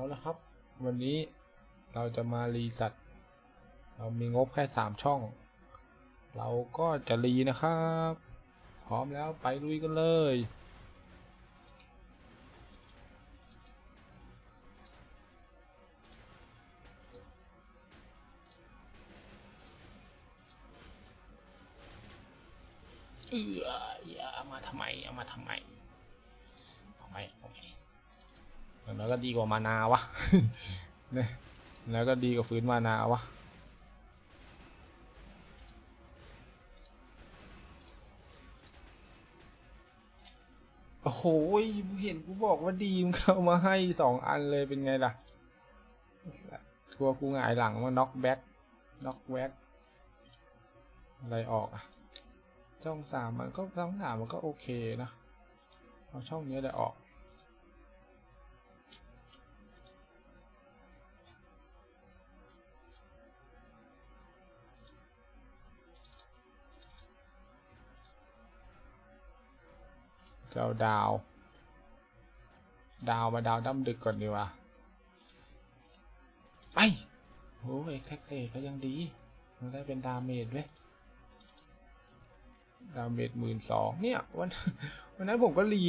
เอาละครับ วันนี้เราจะมารีสัตว์เรามีงบแค่สามช่อง เราก็จะรีนะครับ พร้อมแล้วไปลุยกันเลย เอออย่าเอามาทำไมเอามาทำไม ก็ดีกว่ามานาวะเนี่ยแล้วก็ดีกว่าฟื้นมานาวะโอ้โหเห็นกูบอกว่าดีมึงเข้ามาให้สองอันเลยเป็นไงล่ะ ทัวร์กูหงายหลังมาน็อกแบ็กน็อกแบ็กอะไรออกอะช่องสามมันก็ช่องสามมันก็โอเคนะ เอาช่องนี้ได้ออก เจ้าดาว ดาวมาดาวดั้มดึกก่อนดีกว่าไปโอ้ยแท็กเตก็ยังดีมันได้เป็นดาเมจเว้ยดาเมจหมื่นสองเนี่ย วันวันนั้นผมก็รี